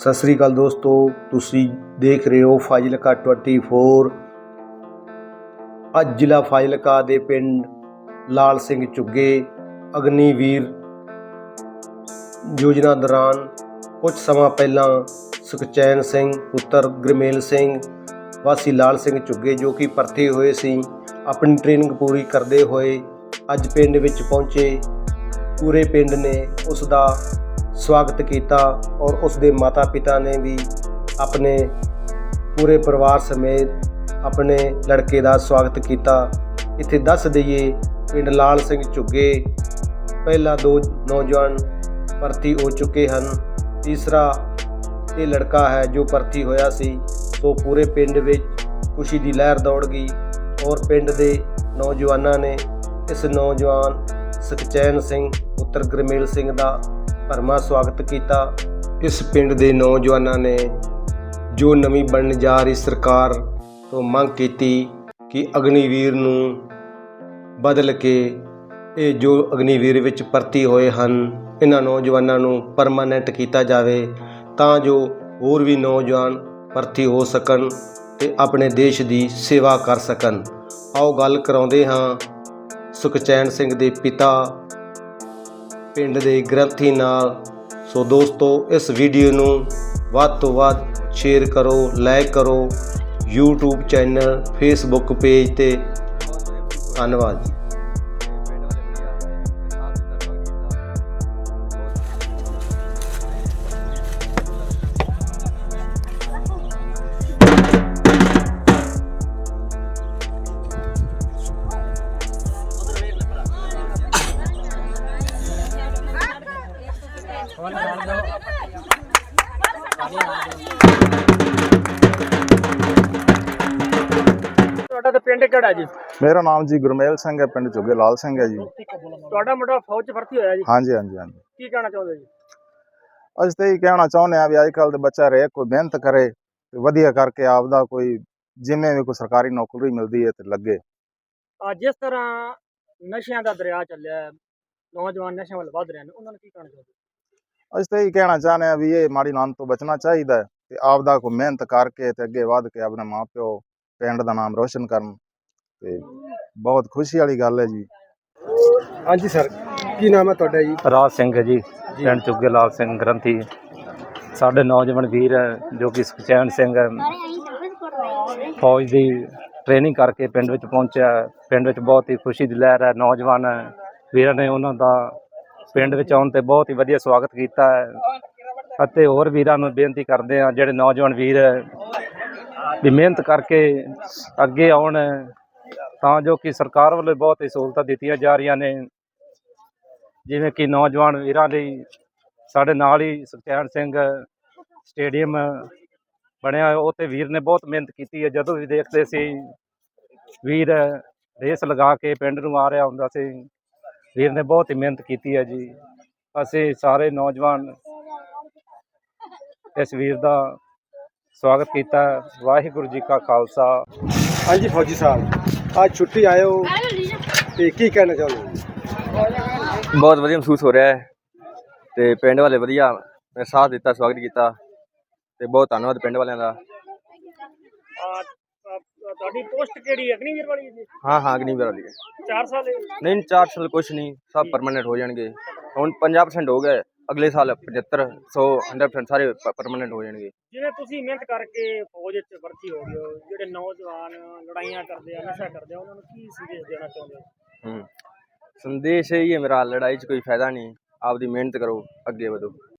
ਸਤਿ ਸ੍ਰੀ ਅਕਾਲ ਦੋਸਤੋ, ਤੁਸੀਂ ਦੇਖ ਰਹੇ ਹੋ ਫਾਜ਼ਿਲਕਾ 24 ਅੱਜ ਜ਼ਿਲ੍ਹਾ ਫਾਜ਼ਿਲਕਾ ਦੇ ਪਿੰਡ ਲਾਲ ਸਿੰਘ ਝੁੱਗੇ ਅਗਨੀਵੀਰ ਯੋਜਨਾ ਦੌਰਾਨ ਕੁਝ ਸਮਾਂ ਪਹਿਲਾਂ ਸੁਖਚੈਨ ਸਿੰਘ, ਪੁੱਤਰ ਗੁਰਮੇਲ ਸਿੰਘ, ਵਾਸੀ ਲਾਲ ਸਿੰਘ ਝੁੱਗੇ ਜੋ ਕਿ ਭਰਤੀ ਹੋਏ ਸੀ, ਆਪਣੀ ਟ੍ਰੇਨਿੰਗ ਪੂਰੀ ਕਰਦੇ ਹੋਏ ਅੱਜ ਪਿੰਡ ਵਿੱਚ ਪਹੁੰਚੇ। ਪੂਰੇ ਪਿੰਡ ਨੇ ਉਸ ਦਾ ਸਵਾਗਤ ਕੀਤਾ ਔਰ ਉਸ ਦੇ ਮਾਤਾ ਪਿਤਾ ਨੇ ਵੀ ਆਪਣੇ ਪੂਰੇ ਪਰਿਵਾਰ ਸਮੇਤ ਆਪਣੇ ਲੜਕੇ ਦਾ ਸਵਾਗਤ ਕੀਤਾ। ਇੱਥੇ ਦੱਸ ਦਈਏ, ਪਿੰਡ ਲਾਲ ਸਿੰਘ ਝੁੱਗੇ ਪਹਿਲਾ ਦੋ ਨੌਜਵਾਨ ਭਰਤੀ ਹੋ ਚੁੱਕੇ ਹਨ। ਤੀਸਰਾ ਇਹ ਲੜਕਾ ਹੈ ਜੋ ਭਰਤੀ ਹੋਇਆ ਸੀ। ਸੋ ਪੂਰੇ ਪਿੰਡ ਵਿੱਚ ਖੁਸ਼ੀ ਦੀ ਲਹਿਰ ਦੌੜ ਗਈ ਔਰ ਪਿੰਡ ਦੇ ਨੌਜਵਾਨਾਂ ਨੇ ਇਸ ਨੌਜਵਾਨ ਸੁਖਚੈਨ ਸਿੰਘ, ਪੁੱਤਰ ਗੁਰਮੇਲ ਸਿੰਘ ਦਾ ਭਰਮਾ ਸਵਾਗਤ ਕੀਤਾ। ਇਸ ਪਿੰਡ ਦੇ ਨੌਜਵਾਨਾਂ ਨੇ ਜੋ ਨਵੀਂ ਬਣਨ ਜਾ ਰਹੀ ਸਰਕਾਰ ਤੋਂ ਮੰਗ ਕੀਤੀ ਕਿ ਅਗਨੀਵੀਰ ਨੂੰ ਬਦਲ ਕੇ ਇਹ ਜੋ ਅਗਨੀਵੀਰ ਵਿੱਚ ਭਰਤੀ ਹੋਏ ਹਨ, ਇਹਨਾਂ ਨੌਜਵਾਨਾਂ ਨੂੰ ਪਰਮਾਨੈਂਟ ਕੀਤਾ ਜਾਵੇ ਤਾਂ ਜੋ ਹੋਰ ਵੀ ਨੌਜਵਾਨ ਭਰਤੀ ਹੋ ਸਕਣ ਤੇ ਆਪਣੇ ਦੇਸ਼ ਦੀ ਸੇਵਾ ਕਰ ਸਕਣ। ਆਓ ਗੱਲ ਕਰਾਉਂਦੇ ਹਾਂ ਸੁਖਚੈਨ ਸਿੰਘ ਦੇ ਪਿਤਾ ਪਿੰਡ ਦੇ ਗ੍ਰੰਥੀ ਨਾਲ। ਸੋ ਦੋਸਤੋ, ਇਸ ਵੀਡੀਓ ਨੂੰ ਵੱਧ ਤੋਂ ਵੱਧ ਸ਼ੇਅਰ ਕਰੋ ਲਾਈਕ ਕਰੋ। YouTube ਚੈਨਲ Facebook ਪੇਜ ਤੇ ਧੰਨਵਾਦ ਜੀ। ਤੁਹਾਡਾ ਤਾਂ ਪਿੰਡ ਕਿਹੜਾ ਜੀ? ਮੇਰਾ ਨਾਮ ਜੀ ਗੁਰਮੇਲ ਸਿੰਘ ਹੈ ਪਿੰਡ ਚੁੱਗੇ ਲਾਲ ਸਿੰਘ ਹੈ ਜੀ। ਤੁਹਾਡਾ ਮੁੰਡਾ ਫੌਜ 'ਚ ਭਰਤੀ ਹੋਇਆ ਜੀ? ਹਾਂਜੀ ਹਾਂਜੀ ਹਾਂਜੀ। ਕੀ ਕਹਿਣਾ ਚਾਹੁੰਦੇ ਜੀ? ਅਸੀਂ ਤਾਂ ਇਹ ਕਹਿਣਾ ਚਾਹੁੰਦੇ ਆ ਵੀ ਅੱਜ ਕੱਲ ਦੇ ਬੱਚਾ ਰੇ ਕੋਈ ਮਿਹਨਤ ਕਰੇ ਤੇ ਵਧੀਆ ਕਰਕੇ ਆਪਦਾ ਕੋਈ ਜਿਵੇਂ ਵੀ ਕੋਈ ਸਰਕਾਰੀ ਨੌਕਰੀ ਮਿਲਦੀ ਹੈ ਤੇ ਲੱਗੇ। ਆ ਜਿਸ ਤਰ੍ਹਾਂ ਨਸ਼ਿਆਂ ਦਾ ਦਰਿਆ ਚੱਲਿਆ ਨੌਜਵਾਨ ਨਸ਼ਿਆਂ ਵੱਲ ਵੱਧ ਰਹੇ ਨੇ ਉਹਨਾਂ ਨੂੰ ਕੀ ਕਹਿਣਾ ਚਾਹੁੰਦੇ? ਅਸੀਂ ਤਾਂ ਇਹ ਕਹਿਣਾ ਚਾਹੁੰਦੇ ਆ ਵੀ ਇਹ ਮਾੜੀ ਲੰਨ ਤੋਂ ਬਚਣਾ ਚਾਹੀਦਾ ਹੈ ਤੇ ਆਪਦਾ ਕੋਈ ਮਿਹਨਤ ਕਰਕੇ ਤੇ ਅੱਗੇ ਵਧ ਕੇ ਆਪਣੇ ਮਾਪਿਓ ਪਿੰਡ ਦਾ ਨਾਮ ਰੋਸ਼ਨ ਕਰਨ ਤੇ ਬਹੁਤ ਖੁਸ਼ੀ ਵਾਲੀ ਗੱਲ ਹੈ ਜੀ। ਹਾਂਜੀ ਸਰ ਕੀ ਨਾਮ ਹੈ ਤੁਹਾਡਾ ਜੀ? ਰਾਜ ਸਿੰਘ ਹੈ ਜੀ ਪਿੰਡ ਚੁੱਗੇ ਲਾਲ ਸਿੰਘ ਗ੍ਰੰਥੀ। ਸਾਡੇ ਨੌਜਵਾਨ ਵੀਰ ਹੈ, ਜੋ ਕਿ ਸੁਖਚੈਨ ਸਿੰਘ ਹੈ, ਫੌਜ ਦੀ ਟ੍ਰੇਨਿੰਗ ਕਰਕੇ ਪਿੰਡ ਵਿੱਚ ਪਹੁੰਚਿਆ। ਪਿੰਡ ਵਿੱਚ ਬਹੁਤ ਹੀ ਖੁਸ਼ੀ ਦੀ ਲਹਿਰ ਹੈ ਨੌਜਵਾਨ ਵੀਰਾਂ ਨੇ ਉਹਨਾਂ ਦਾ ਪਿੰਡ ਵਿੱਚ ਆਉਣ ਤੇ ਬਹੁਤ ਹੀ ਵਧੀਆ ਸਵਾਗਤ ਕੀਤਾ ਹੈ। ਅਤੇ ਹੋਰ ਵੀਰਾਂ ਨੂੰ ਬੇਨਤੀ ਕਰਦੇ ਆ ਜਿਹੜੇ ਨੌਜਵਾਨ ਵੀਰ ਹੈ, ਵੀ ਮਿਹਨਤ ਕਰਕੇ ਅੱਗੇ ਆਉਣ ਤਾਂ ਜੋ ਕਿ ਸਰਕਾਰ ਵੱਲੋਂ ਬਹੁਤ ਹੀ ਸਹੂਲਤਾਂ ਦਿੱਤੀਆਂ ਜਾ ਰਹੀਆਂ ਨੇ। ਜਿਵੇਂ ਕਿ ਨੌਜਵਾਨ ਵੀਰਾਂ ਲਈ ਸਾਡੇ ਨਾਲ ਹੀ ਸੁਖਚੈਨ ਸਿੰਘ ਸਟੇਡੀਅਮ ਬਣਿਆ ਹੋਇਆ, ਉਹ ਤੇ ਵੀਰ ਨੇ ਬਹੁਤ ਮਿਹਨਤ ਕੀਤੀ ਹੈ। ਜਦੋਂ ਵੀ ਦੇਖਦੇ ਸੀ ਵੀਰ ਰੇਸ ਲਗਾ ਕੇ ਪਿੰਡ ਨੂੰ ਆ ਰਿਹਾ ਹੁੰਦਾ ਸੀ। ਵੀਰ ਨੇ ਬਹੁਤ ਹੀ ਮਿਹਨਤ ਕੀਤੀ ਹੈ ਜੀ। ਅਸੀਂ ਸਾਰੇ ਨੌਜਵਾਨ ਇਸ ਵੀਰ ਦਾ ਸਵਾਗਤ ਕੀਤਾ। ਵਾਹਿਗੁਰੂ ਜੀ ਕਾ ਖਾਲਸਾ। ਹਾਂਜੀ ਫੌਜੀ ਸਾਹਿਬ ਅੱਜ ਛੁੱਟੀ ਆਏ ਹੋ ਤੇ ਕੀ ਕਹਿਣਾ ਚਾਹੁੰਦੇ ਹੋ ਬਹੁਤ ਵਧੀਆ ਮਹਿਸੂਸ ਹੋ ਰਿਹਾ ਹੈ ਤੇ ਪਿੰਡ ਵਾਲੇ ਵਧੀਆ ਮੇਰੇ ਸਾਥ ਦਿੱਤਾ ਸਵਾਗਤ ਕੀਤਾ ਤੇ ਬਹੁਤ ਧੰਨਵਾਦ ਪਿੰਡ ਵਾਲਿਆਂ ਦਾ। ਤੁਹਾਡੀ ਪੋਸਟ ਕਿਹੜੀ ਹੈ? ਅਗਨੀਵੀਰ ਵਾਲੀ ਹੈ ਜੀ? ਹਾਂ ਹਾਂ ਅਗਨੀ ਵਾਲੀ 4 ਸਾਲ ਹੈ? ਨਹੀਂ ਚਾਰ ਸਾਲ ਕੁਛ ਨਹੀਂ ਸਭ ਪਰਮਾਨੈਂਟ ਹੋ ਜਾਣਗੇ। ਹੁਣ 50% ਹੋ ਗਏ ਅਗਲੇ ਸਾਲ 75 100 100% ਸਾਰੇ ਪਰਮਾਨੈਂਟ ਹੋ ਜਾਣਗੇ। ਜਿਵੇਂ ਤੁਸੀਂ ਮਿਹਨਤ ਕਰਕੇ ਫੌਜ 'ਚ ਭਰਤੀ ਹੋ ਗਏ ਹੋ ਜਿਹੜੇ ਨੌਜਵਾਨ ਲੜਾਈਆਂ ਕਰਦੇ ਆ ਨਸ਼ਾ ਕਰਦੇ ਆ ਉਹਨਾਂ ਨੂੰ ਕੀ ਸੰਦੇਸ਼ ਦੇਣਾ ਚਾਹੁੰਦੇ ਹੋ? ਹੂੰ। ਸੰਦੇਸ਼ ਇਹ ਹੀ ਹੈ ਮੇਰਾ ਲੜਾਈ 'ਚ ਕੋਈ ਫਾਇਦਾ ਨਹੀਂ ਆਪਦੀ ਮਿਹਨਤ ਕਰੋ ਅੱਗੇ ਵਧੋ।